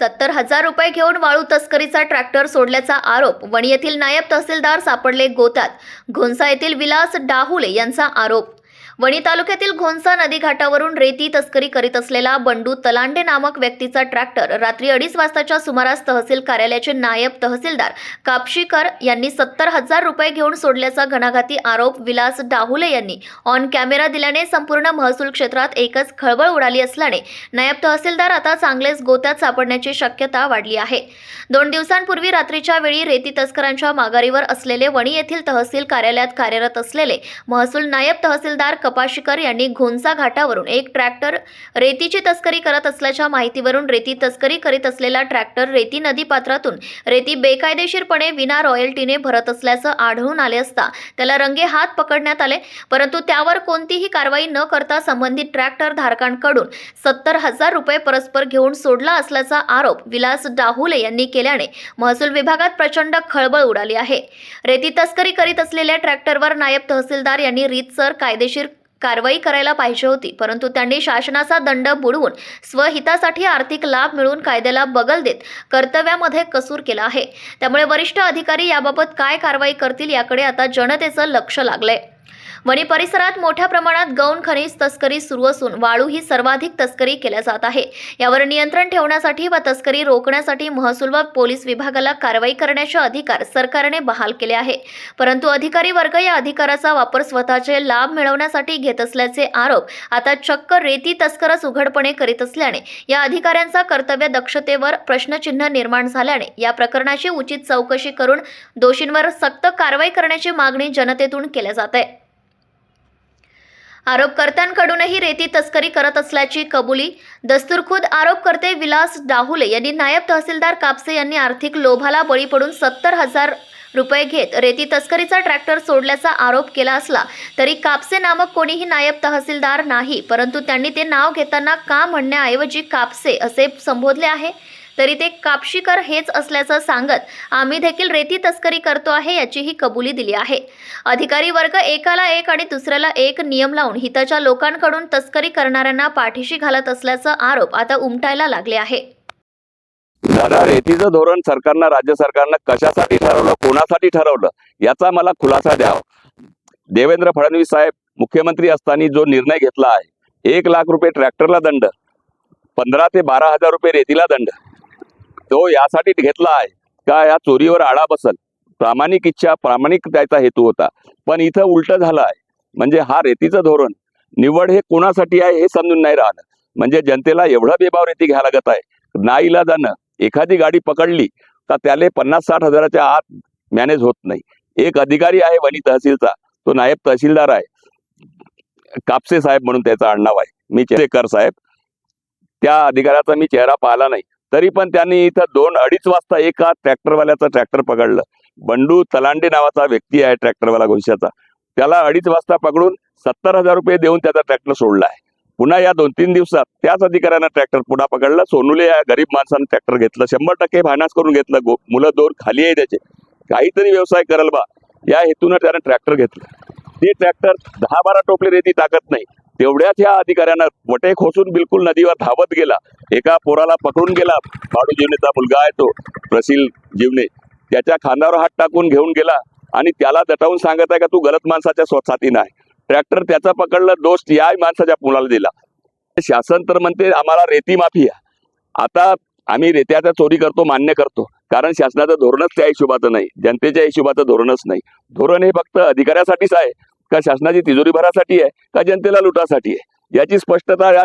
सत्तर हजार रुपये घेऊन वाळू तस्करीचा ट्रॅक्टर सोडल्याचा आरोप. वणी येथील नायब तहसीलदार सापडले गोतात. घोंसा येथील विलास डाहुले यांचा आरोप. वणी तालुक्यातील घोंसा नदी घाटावरून रेती तस्करी करीत असलेला बंडू तलांडे नामक व्यक्तीचा ट्रॅक्टर रात्री अडीच वाजताच्या सुमारास तहसील कार्यालयाचे नायब तहसीलदार कापशीकर यांनी सत्तर हजार रुपये घेऊन सोडल्याचा घणाघाती आरोप विलास डाहुले यांनी. ऑन कॅमेरा दिल्याने संपूर्ण महसूल क्षेत्रात एकच खळबळ उडाली असल्याने नायब तहसीलदार आता चांगलेच गोत्यात सापडण्याची शक्यता वाढली आहे. दोन दिवसांपूर्वी रात्रीच्या वेळी रेती तस्करांच्या माघारीवर असलेले वणी येथील तहसील कार्यालयात कार्यरत असलेले महसूल नायब तहसीलदार कपाशीकर यांनी घोंसा घाटावरून एक ट्रॅक्टर रेतीची तस्करी करत असल्याच्या माहितीवरून रेती तस्करी करीत असलेला ट्रॅक्टर रेती नदी पात्रातून रेती बेकायदेशीरपणे विना रॉयल्टीने भरत असल्याचं आढळून आले असता त्याला रंगे हात पकडण्यात आले परंतु त्यावर कोणतीही कारवाई न करता संबंधित ट्रॅक्टर धारकांकडून सत्तर हजार रुपये परस्पर घेऊन सोडला असल्याचा आरोप विलास डाहुले यांनी केल्याने महसूल विभागात प्रचंड खळबळ उडाली आहे. रेती तस्करी करीत असलेल्या ट्रॅक्टरवर नायब तहसीलदार यांनी रीतसर कायदेशीर कारवाई करायला पाहिजे होती. परंतु त्यांनी शासनाचा दंड बुडवून स्वहितासाठी आर्थिक लाभ मिळवून कायद्याला बगल देत कर्तव्यामध्ये कसूर केला आहे. त्यामुळे वरिष्ठ अधिकारी याबाबत काय कारवाई करतील याकडे आता जनतेचं लक्ष लागलंय. वणी परिसरात मोठ्या प्रमाणात गौण खनिज तस्करी सुरू असून वाळू ही सर्वाधिक तस्करी केल्या जात आहे. यावर नियंत्रण ठेवण्यासाठी व तस्करी रोखण्यासाठी महसूल व पोलीस विभागाला कारवाई करण्याचे अधिकार सरकारने बहाल केले आहे. परंतु अधिकारी वर्ग या अधिकाराचा वापर स्वतःचे लाभ मिळवण्यासाठी घेत असल्याचे आरोप आता चक्क रेती तस्करच उघडपणे करीत असल्याने या अधिकाऱ्यांचा कर्तव्य दक्षतेवर प्रश्नचिन्ह निर्माण झाल्याने या प्रकरणाची उचित चौकशी करून दोषींवर सक्त कारवाई करण्याची मागणी जनतेतून केल्या जात आहे. आरोपकर्त्यांकडूनही रेती तस्करी करत असल्याची कबुली दस्तुरखुद आरोपकर्ते विलास डाहुले यांनी नायब तहसीलदार कापसे यांनी आर्थिक लोभाला बळी पडून सत्तर हजार रुपये घेत रेती तस्करीचा ट्रॅक्टर सोडल्याचा आरोप केला असला तरी कापसे नामक कोणीही नायब तहसीलदार नाही परंतु त्यांनी ते नाव घेताना का म्हणण्याऐवजी कापसे असे संबोधले आहे? तरी ते कापशीकर हेच असल्याचं सांगत आम्ही देखील रेती तस्करी करतो आहे याचीही कबुली दिली आहे. अधिकारी वर्ग एकाला एक आणि दुसऱ्याला एक नियम लावून हिताच्या लोकांकडून तस्करी करणाऱ्यांना पाठीशी घालत असल्याचा आरोप आता उमटायला लागले आहे. दादा रेतीचं धोरण सरकारनं राज्य सरकारनं कशासाठी ठरवलं? कोणासाठी ठरवलं? याचा मला खुलासा द्यावा देवेंद्र फडणवीस साहेब मुख्यमंत्री असताना जो निर्णय घेतला आहे एक लाख रुपये ट्रॅक्टरला दंड पंधरा ते बारा हजार रुपये रेतीला दंड. तो यासाठी घेतला आहे. का या चोरीवर आळा बसल? प्रामाणिक इच्छा प्रामाणिक त्याचा हेतू होता. पण इथं उलट झालं आहे. म्हणजे हा रेतीचं धोरण. निवड हे कोणासाठी आहे हे समजून नाही राहिलं. म्हणजे जनतेला एवढं बेभाव रेती घ्यायला लागत आहे. नाईला जाणं एखादी गाडी पकडली तर त्याले पन्नास साठ हजाराच्या आत मॅनेज होत नाही. एक अधिकारी आहे वणी तहसीलचा. तो नायब तहसीलदार आहे. कापसे साहेब म्हणून त्याचा आडनाव आहे. मी चेकर साहेब. त्या अधिकाऱ्याचा मी चेहरा पाहिला नाही. तरी पण त्यांनी इथं दोन अडीच वाजता एका ट्रॅक्टरवाल्याचं ट्रॅक्टर पकडलं. बंडू तलांडे नावाचा व्यक्ती आहे ट्रॅक्टरवाला घोषाचा. त्याला अडीच वाजता पकडून सत्तर हजार रुपये देऊन त्याचा ट्रॅक्टर सोडला आहे. पुन्हा या दोन तीन दिवसात त्याच अधिकाऱ्यानं ट्रॅक्टर पुन्हा पकडला. सोनुले या गरीब माणसानं ट्रॅक्टर घेतलं. शंभर टक्के फायनान्स करून घेतलं. गो- मुलं दोन खाली आहे त्याचे. काहीतरी व्यवसाय करल बा. या हेतूनं त्यानं ट्रॅक्टर घेतलं. ते ट्रॅक्टर दहा बारा टोपले रेती टाकत नाही. तेवढ्याच ह्या अधिकाऱ्यानं वटे खोसून बिलकुल नदीवर धावत गेला. एका पोराला पकडून गेला. बाडू जीवनेचा मुलगा आहे तो प्रसिल जीवने. त्याच्या खांद्यावर हात टाकून घेऊन गेला आणि त्याला दटावून सांगत आहे का तू गलत माणसाच्या स्वसाथी नाही. ट्रॅक्टर त्याचा पकडलं दोष या माणसाच्या मुलाला दिला. शासन तर म्हणते आम्हाला रेती माफी आहे. आता आम्ही रेत्याचा चोरी करतो मान्य करतो. कारण शासनाचं धोरणच त्या हिशोबाचं नाही. जनतेच्या हिशोबाचं धोरणच नाही. धोरण हे फक्त अधिकाऱ्यासाठीच आहे. का शासनाची तिजोरी भरासाठी आहे का जनतेला लुटासाठी आहे? याची स्पष्टता या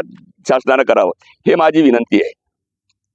शासनानं करावं. हे माझी विनंती आहे.